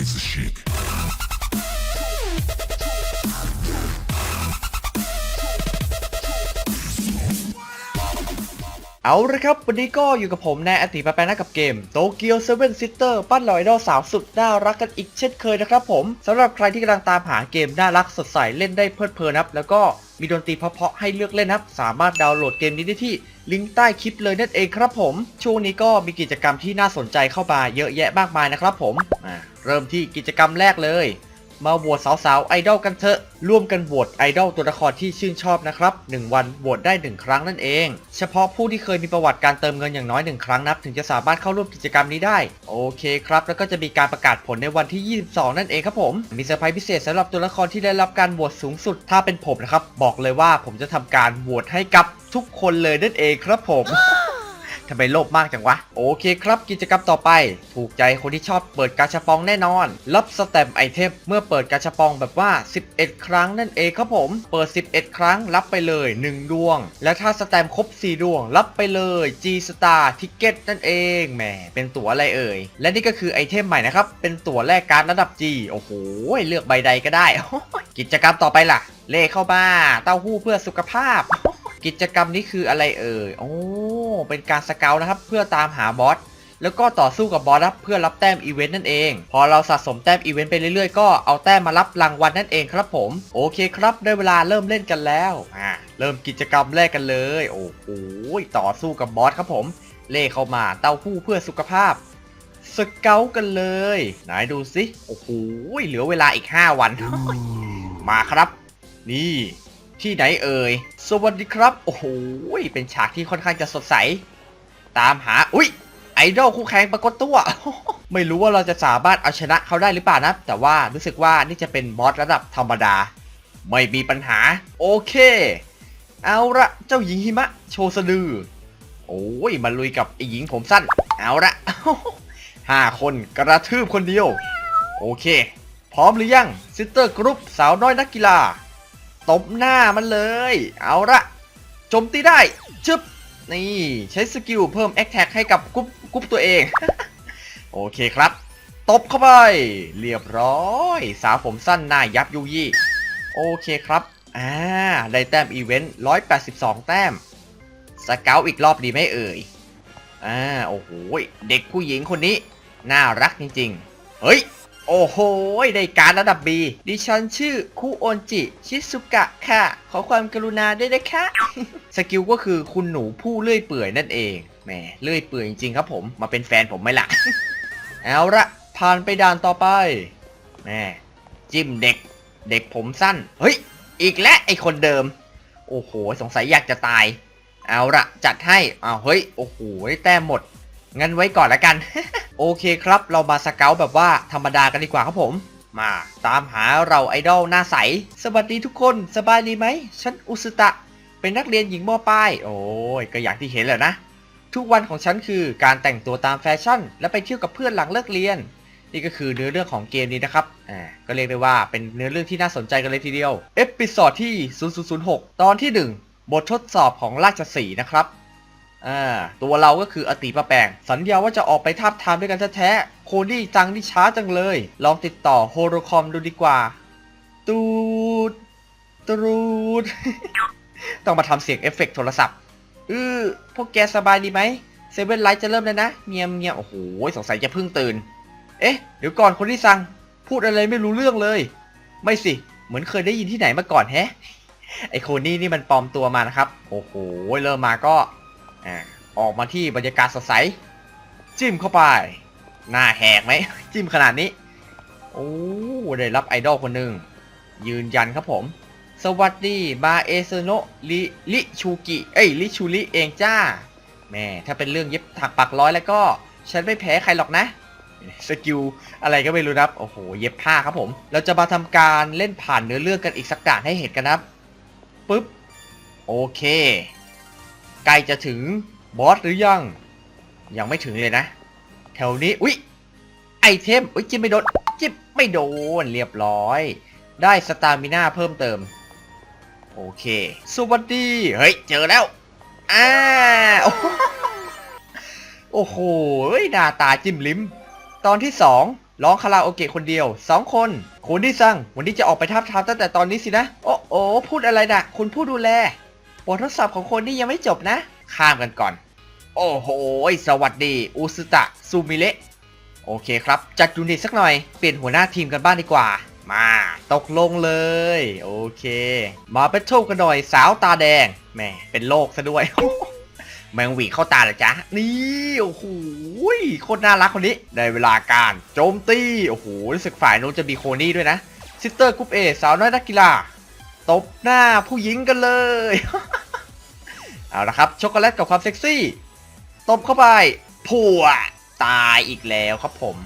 raise the ship. เอาละครับ วันนี้ก็อยู่กับผมแนอติปะแปนกับเกมโตเกียวเซเว่นซิสเตอร์ปั้นลอยดอลสาวสุดน่ารักกันอีกเช่นเคยนะครับผมสำหรับใครที่กำลังตามหาเกมน่ารักสดใสเล่นได้เพลิดเพลินครับแล้วก็มีดนตรีเพาะๆให้เลือกเล่นครับ สามารถดาวน์โหลดเกมนี้ได้ที่ลิงก์ใต้คลิปเลยนั่นเองครับผม ช่วงนี้ก็มีกิจกรรมที่น่าสนใจเข้ามาเยอะแยะมากมายนะครับผมอ่าเริ่มที่กิจกรรมแรกเลย มาโหวตสาวๆไอดอลกันเถอะ ร่วมกันโหวตไอดอลตัวละครที่ชื่นชอบนะครับ 1 วันโหวตได้ 1 ครั้งนั่นเอง เฉพาะผู้ที่เคยมีประวัติการเติมเงินอย่างน้อย 1 ครั้งนับ ถึงจะสามารถเข้าร่วมกิจกรรมนี้ได้ โอเคครับ แล้วก็จะมีการประกาศผลในวันที่ 22 นั่นเองครับผม มีเซอร์ไพรส์พิเศษสำหรับตัวละครที่ได้รับการโหวตสูงสุด ถ้าเป็นผมนะครับ บอกเลยว่าผมจะทำการโหวตให้กับทุกคนเลยนั่นเองครับผม ทำไมโลภมากจังวะ โอเคครับกิจกรรมต่อไป ถูกใจคนที่ชอบเปิดกาชาปองแน่นอน รับสแตมไอเทมเมื่อเปิดกาชาปองแบบว่า 11 ครั้งนั่นเองครับผมเปิด 11 ครั้งรับไปเลย 1 ดวง และถ้าสแตมครบ 4 ดวง รับไปเลย G Star Ticket นั่นเองแหมเป็นตั๋วอะไรเอ่ย และนี่ก็คือไอเทมใหม่นะครับเป็นตั๋วแลกการ์ดระดับ G โอ้โหเลือกใบใดก็ได้ กิจกรรมต่อไปล่ะ เลขเข้ามาเต้าหู้เพื่อสุขภาพ กิจกรรมนี้คืออะไรเอ่ยโอ้เป็นการสเกลนะครับ เพื่อตามหาบอสแล้วก็ต่อสู้กับบอสครับเพื่อรับแต้มอีเวนต์นั่นเอง พอเราสะสมแต้มอีเวนต์ไปเรื่อยๆ ก็เอาแต้มมารับรางวัลนั่นเองครับผม โอเคครับ ได้เวลาเริ่มเล่นกันแล้วอ่าเริ่มกิจกรรมแรกกันเลย โอ้โหต่อสู้กับบอสครับผม เล่เข้ามาเต้าหู้เพื่อสุขภาพสเกลกันเลย ไหนดูสิโอ้โหเหลือเวลาอีก 5 วัน มาครับ นี่ที่ไหนเอ่ย สวัสดีครับ โอ้โห เป็นฉากที่ค่อนข้างจะสดใส ตามหา อุ้ย ไอดอลคู่แข่งปรากฏตัว ไม่รู้ว่าเราจะสามารถเอาชนะเขาได้หรือเปล่านะ แต่ว่ารู้สึกว่านี่จะเป็นบอสระดับธรรมดา ไม่มีปัญหา โอเค เอาละเจ้าหญิงหิมะ โชว์สะดือ โอ้ย มาลุยกับไอหญิงผมสั้น เอาละห้าคนกระทืบคนเดียว โอเค พร้อมหรือยัง ซิสเตอร์กรุ๊ปสาวน้อยนักกีฬา ตบหน้ามันเลย เอาละโจมตีได้ชึบนี่ใช้สกิลเพิ่มแอคแท็กให้กับกรุ๊ปกรุ๊ปตัวเอง โอเคครับ ตบเข้าไป เรียบร้อย สาวผมสั้นหน้ายับยุยี่ โอเคครับอ่าได้แต้มอีเวนต์182 แต้ม สเกลอีกรอบดีไหมเอ่ยอ่าโอ้โห เด็กผู้หญิงคนนี้ น่ารักจริง ๆ เฮ้ย โอ้โหได้การระดับ B ดิฉันชื่อคุโอนจิ ชิซุกะค่ะ ขอความกรุณาด้วยนะคะ สกิลก็คือคุณหนูผู้เลื่อยเปื่อยนั่นเองแหมเลื่อยเปื่อยจริงๆครับผมมาเป็นแฟนผมไหมล่ะ เอาละผ่านไปด่านต่อไปแหมจิ้มเด็ก เด็กผมสั้น เฮ้ย อีกแล้วไอคนเดิม โอ้โห สงสัยอยากจะตาย เอาละจัดให้อ้าวเฮ้ย โอ้โหแต้มหมด งั้นไว้ก่อนละกัน โอเคครับ เรามาสเกลแบบว่าธรรมดากันดีกว่าครับผม มาตามหาเราไอดอลหน้าใส สวัสดีทุกคนสบายดีไหม ฉันอุสตะ เป็นนักเรียนหญิงมปลาย โอ้ยก็อย่างที่เห็นแหละนะ ทุกวันของฉันคือการแต่งตัวตามแฟชั่น และไปเที่ยวกับเพื่อนหลังเลิกเรียน นี่ก็คือเนื้อเรื่องของเกมนี้นะครับ อ่า ก็เรียกได้ว่าเป็นเนื้อเรื่องที่น่าสนใจกันเลยทีเดียว เอพิโซดที่ 0006 ตอนที่ 1 บททดสอบของราชสีห์นะครับ อ่าตัวเราก็คืออติประแปงสัญญาว่าจะออกไปทับทามด้วยกันแท้ๆโคดี้จังนี่ช้าจังเลย ลองติดต่อโฮโรคอมดูดีกว่า ตูดตูด ต้องมาทำเสียงเอฟเฟกต์โทรศัพท์เออพวกแกสบายดีไหมเซเว่นไลท์จะเริ่มแล้วนะเมียมเมียมโอ้โหสงสัยจะเพิ่งตื่น เอ๊ะ เดี๋ยวก่อนคนที่สั่งพูดอะไรไม่รู้เรื่องเลย ไม่สิ เหมือนเคยได้ยินที่ไหนมาก่อนแฮะไอโคนี่นี่มันปลอมตัวมานะครับ โอ้โห เริ่มมาก็ อ่าออกมาที่บรรยากาศสดใส จิ้มเข้าไปหน้าแหกไหม จิ้มขนาดนี้ โอ้ได้รับไอดอลคนหนึ่ง ยืนยันครับผม สวัสดีมาเอเซโนลิลิชูกิ เอ้ยลิชูริเองจ้า แม่ถ้าเป็นเรื่องเย็บถักปักร้อยแล้วก็ ฉันไม่แพ้ใครหรอกนะ สกิลอะไรก็ไม่รู้นะครับ โอ้โห เย็บผ้าครับผม เราจะมาทำการเล่นผ่านเนื้อเรื่องกันอีกสักด่านให้เห็นกันนะครับ ปึ๊บ โอเค ใกล้จะถึงบอสหรือยัง ยังไม่ถึงเลยนะ แถวนี้ อุ๊ย ไอเทม อุ๊ย จิ้มไม่โดน จิ้มไม่โดน เรียบร้อย ได้สตามิน่าเพิ่มเติม โอเค สวัสดี เฮ้ย เจอแล้ว อ่า โอ้โหโอ้โหหน้าตาจิ้มลิ้ม ตอนที่สองร้องคาราโอเกะคนเดียว 2 คนคุณที่สั่งวันนี้จะออกไปทับทามตั้งแต่ตอนนี้สินะ โอ้โอพูดอะไรนะคุณผู้ดูแล ททดสอบของคนนี่ยังไม่จบนะ ข้ามกันก่อน โอ้โห สวัสดีอุสตะซูมิเละโอเคครับ จัดยูนิตสักหน่อย เปลี่ยนหัวหน้าทีมกันบ้างดีกว่า มาตกลงเลย โอเค มาเป็นโชคกันหน่อยสาวตาแดงแหมเป็นโรคซะด้วย แมงวีเข้าตาเหรอจ๊ะนี่โอ้โหโคตรน่ารักคนนี้ได้เวลาการโจมตีโอ้โหรู้สึกฝ่ายโน้นจะมีโคนี่ด้วยนะซิสเตอร์กรุ๊ปเอสาวน้อยนักกีฬาตบหน้าผู้หญิงกันเลย เอาละครับช็อกโกแลตกับความเซ็กซี่ตบเข้าไปผัวตายอีกแล้วครับผม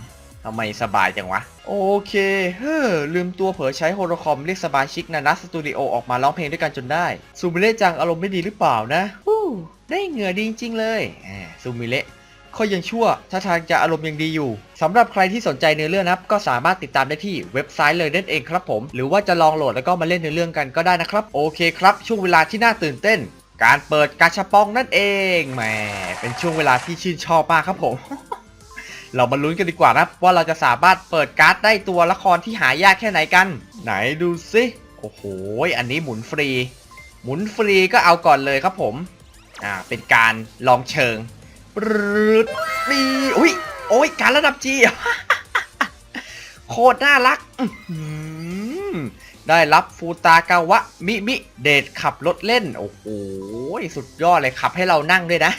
ทำไมสบายจังวะ โอเค เฮ้อ ลืมตัวเผลอใช้โฮโลคอมเรียกสมายชิกนานัสสตูดิโอออกมาร้องเพลงด้วยกันจนได้ ซูมิเละจังอารมณ์ไม่ดีหรือเปล่านะฮู้ได้เหงื่อดีจริง ๆ เลยแหมซูมิเละก็ยังชั่ว ถ้าทางจะอารมณ์ยังดีอยู่สำหรับใครที่สนใจเนื้อเรื่องนะครับ ก็สามารถติดตามได้ที่เว็บไซต์เลยนั่นเองครับผม หรือว่าจะลองโหลดแล้วก็มาเล่นเนื้อเรื่องกันก็ได้นะครับ โอเคครับ ช่วงเวลาที่น่าตื่นเต้น การเปิดกาชาปองนั่นเองแหมเป็นช่วงเวลาที่ชื่นชอบมากครับผม เรามาลุ้นกันดีกว่านะว่าเราจะสามารถเปิดการ์ดได้ตัวละครที่หายากแค่ไหนกัน ไหนดูสิโอ้โหอันนี้หมุนฟรี หมุนฟรีก็เอาก่อนเลยครับผมอ่าเป็นการลองเชิงปรึดนี่อุ้ยโอ้ยการระดับจีโคตรน่ารักอื ได้รับฟูตากาวะ มิมิ เดทขับรถเล่น โอ้โห สุดยอดเลยขับให้เรานั่งด้วยนะ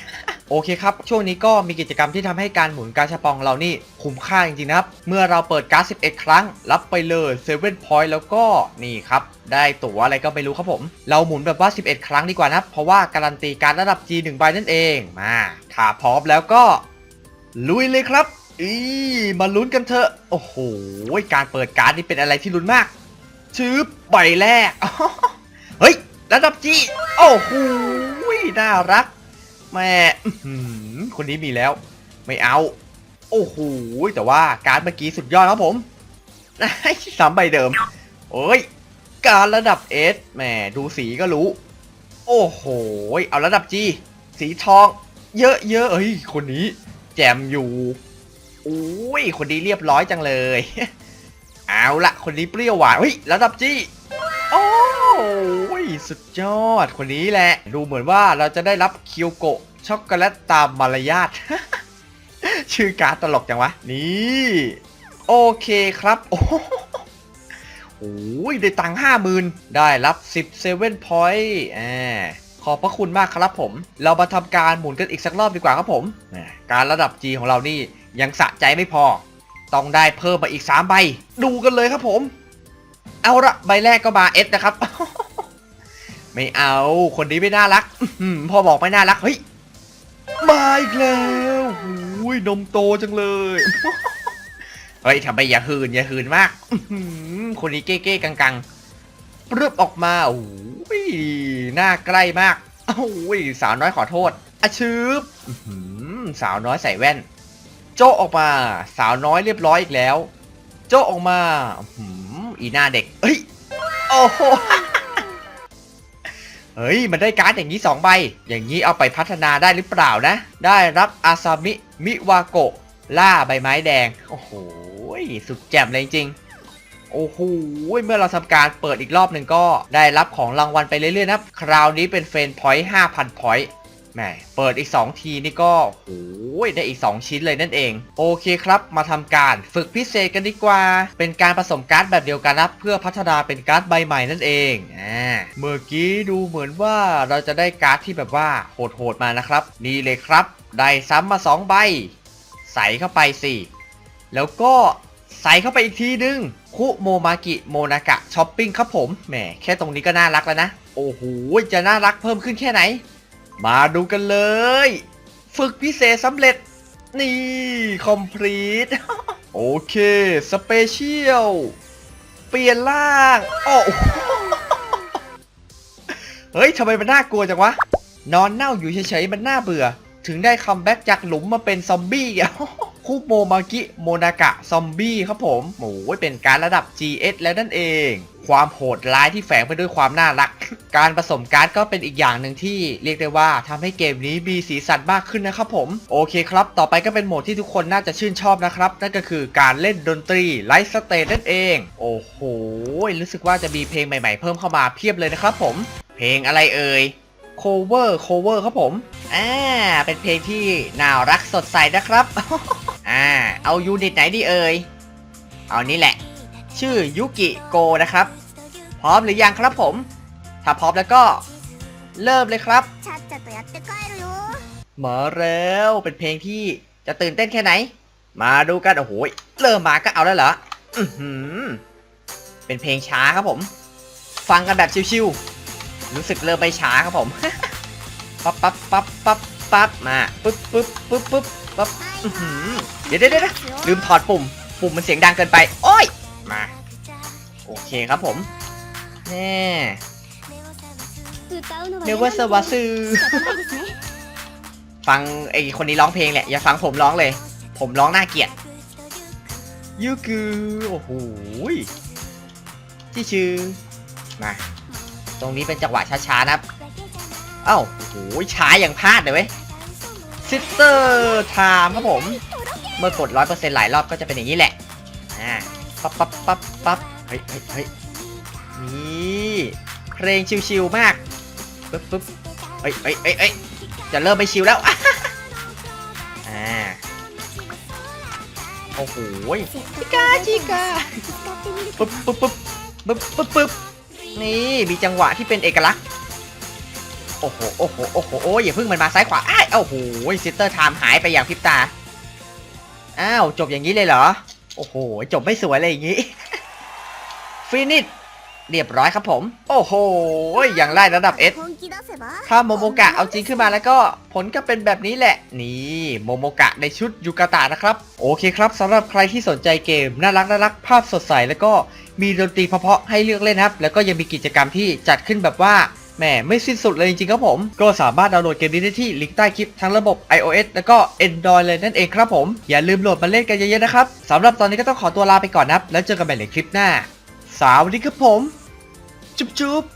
โอเคครับ ช่วงนี้ก็มีกิจกรรมที่ทำให้การหมุนกาชาปองเรานี่คุ้มค่าจริงๆนะครับ เมื่อเราเปิดการ์ด11 ครั้ง รับไปเลย7 point แล้วก็นี่ครับ ได้ตั๋วอะไรก็ไม่รู้ครับผม เราหมุนแบบว่า 11 ครั้งดีกว่านะครับ เพราะว่าการันตีการระดับ G 1ใบนั่นเองมาถ้าพร้อมแล้วก็ ลุยเลยครับอีมาลุ้นกันเถอะโอ้โหการเปิดการ์ดนี่เป็นอะไรที่ลุ้นมาก ชืบใบแรก เฮ้ย ระดับจีโอ้โหน่ารัก แม่คนนี้มีแล้ว ไม่เอา โอ้โห แต่ว่าการเมื่อกี้สุดยอดครับผมสามใบเดิมโอ้ย การระดับ S แหมดูสีก็รู้ โอ้โห เอาระดับ G สีทอง เยอะเยอะเอ้ย คนนี้ แจมอยู่โอ้ย คนนี้เรียบร้อยจังเลย เอาละคนนี้เปรี้ยวหวานเฮ้ยระดับ G โอ้ยสุดยอดคนนี้แหละ ดูเหมือนว่าเราจะได้รับเคียวโกะช็อกโกแลตตามมารยาทชื่อการ์ดตลกจังวะ นี่โอเคครับโอ้โหโอ้ยได้ตังค์ห้าหมื่นได้รับ10 7 point อ่าขอบพระคุณมากครับผม เรามาทำการหมุนกันอีกสักรอบดีกว่าครับผม การระดับ G ของเรานี่ยังสะใจไม่พอ ต้องได้เพิ่มมาอีก 3 ใบ ดูกันเลยครับผม เอาละใบแรกก็มา S นะครับ ไม่เอาคนนี้ไม่น่ารักอื้อหือพอบอกไม่น่ารัก เฮ้ย มาอีกแล้วหูยนมโตจังเลย เฮ้ยทำไมอย่าหืนอย่าหืนมากคนนี้เก้ๆกังๆปรึบออกมาโอ้ยหน้าใกล้มากโอ้ยสาวน้อยขอโทษอะชื้อสาวน้อยใส่แว่น โจออกมาสาวน้อยเรียบร้อยอีกแล้ว โจออกมาอื้อหืออีหน้าเด็กเฮ้ยโอ้โหเฮ้ย มันได้การ์ดอย่างนี้ 2 ใบ อย่างนี้เอาไปพัฒนาได้หรือเปล่านะ ได้รับอาซามิ มิวาโกะ ล่าใบไม้แดง โอ้โห สุดแจ่มเลยจริง โอ้โห เมื่อเราทำการเปิดอีกรอบหนึ่งก็ได้รับของรางวัลไปเรื่อยๆนะ คราวนี้เป็นเฟรนพอยต์5,000พอยต์ แหมเปิดอีก 2 ทีนี่ก็โอ้ยได้อีก 2 ชิ้นเลยนั่นเอง โอเคครับ มาทำการฝึกพิเศษกันดีกว่า เป็นการผสมการ์ดแบบเดียวกันนะเพื่อพัฒนาเป็นการ์ดใบใหม่นั่นเองอ่าเมื่อกี้ดูเหมือนว่าเราจะได้การ์ดที่แบบว่าโหดๆมานะครับ นี่เลยครับ ได้ซ้ำมา 2 ใบ ใส่เข้าไปสิแล้วก็ใส่เข้าไปอีกทีนึง คุโมมากิโมนากะช้อปปิ้งครับผมแหมแค่ตรงนี้ก็น่ารักแล้วนะ โอ้โหจะน่ารักเพิ่มขึ้นแค่ไหน มาดูกันเลย ฝึกพิเศษสำเร็จ นี่ คอมพลีท โอเค สเปเชียล เปลี่ยนร่างโอ้เฮ้ยทำไมมันน่ากลัวจังวะ นอนเน่าอยู่เฉยๆ มันน่าเบื่อ ถึงได้คัมแบ็กจากหลุมมาเป็นซอมบี้อะคคุโมมากิโมนากะซอมบี้ครับผมโอ้ยเป็นการระดับ GS แล้วนั่นเอง ความโหดร้ายที่แฝงไปด้วยความน่ารัก การผสมการ์ดก็เป็นอีกอย่างหนึ่งที่เรียกได้ว่าทำให้เกมนี้มีสีสันมากขึ้นนะครับผม โอเคครับ ต่อไปก็เป็นโหมดที่ทุกคนน่าจะชื่นชอบนะครับ นั่นก็คือการเล่นดนตรีไลฟ์สเตจนั่นเอง โอ้โห รู้สึกว่าจะมีเพลงใหม่ๆเพิ่มเข้ามาเพียบเลยนะครับผม เพลงอะไรเอ่ย cover cover ครับผม อ่า เป็นเพลงที่น่ารักสดใสนะครับ อ่า เอายูนิตไหนดีเอ่ย เอานี่แหละ ชื่อยุกิโกนะครับ พร้อมหรือยังครับผม ถ้าพร้อมแล้วก็ เริ่มเลยครับ มาแล้วเป็นเพลงที่จะตื่นเต้นแค่ไหน มาดูกัน โอ้โห เริ่มมาก็เอาแล้วเหรอเป็นเพลงช้าครับผม ฟังกันแบบชิวๆ รู้สึกเริ่มไปช้าครับผม ปั๊บปั๊บปั๊บปั๊บปั๊บมาปึ๊บปึ๊บปึ๊บปึ๊บปั๊บเดี๋ยวเดี๋ยวเดี๋ยวลืมถอดปุ่ม ปุ่มมันเสียงดังเกินไป โอ้ย มา โอเคครับผมแน่เนเวอร์สวัสดีฟังไอคนนี้ร้องเพลงแหละ อย่าฟังผมร้องเลย ผมร้องน่าเกลียดยูคือโอ้โหที่ชื่อมาตรงนี้เป็นจังหวะช้าๆนะครับ เอ้าโอ้โหช้าอย่างพลาดเลยเว้ยซิสเตอร์ไทม์ครับผม เมื่อกดร้อยเปอร์เซ็นต์หลายรอบก็จะเป็นอย่างนี้แหละ อ่า ปั๊บปั๊บปั๊บปั๊บเฮ้ยเฮ้ยเฮ้ยนี่เพลงชิวๆมากปึ๊บปึ๊บเฮ้ยเฮ้ยเฮ้ยจะเริ่มไปชิวแล้วอ่าโอ้โหชิกาชิกาปึ๊บปึ๊บปึ๊บปึ๊บปึ๊บปึ๊บนี่มีจังหวะที่เป็นเอกลักษณ์โอ้โหโอ้โหโอ้โหโอ้ยอย่าพึ่งมันมาซ้ายขวาอ้าโอ้โหซิสเตอร์ไทม์หายไปอย่างพริบตาอ้าวจบอย่างนี้เลยเหรอ โอ้โห จบไม่สวยเลยอย่างนี้ ฟินิชเรียบร้อยครับผม โอ้โห อย่างไล่ระดับเอสถ้าโมโมกะเอาจริงขึ้นมาแล้วก็ผลก็เป็นแบบนี้แหละ นี่โมโมกะในชุดยูกาตะนะครับ โอเคครับสำหรับใครที่สนใจเกม น่ารักน่ารักภาพสดใส แล้วก็มีดนตรีเพาะให้เลือกเล่นครับ แล้วก็ยังมีกิจกรรมที่จัดขึ้นแบบว่า แหมไม่สิ้นสุดเลยจริงๆครับผม ก็สามารถดาวน์โหลดเกมนี้ได้ที่ลิงก์ใต้คลิปทั้งระบบ iOS แล้วก็ Android เลยนั่นเองครับผม อย่าลืมโหลดมาเล่นกันเยอะๆนะครับสำหรับตอนนี้ก็ต้องขอตัวลาไปก่อนนะแล้วเจอกันใหม่ในคลิปหน้า สวัสดีครับผม จุ๊บจุ๊บ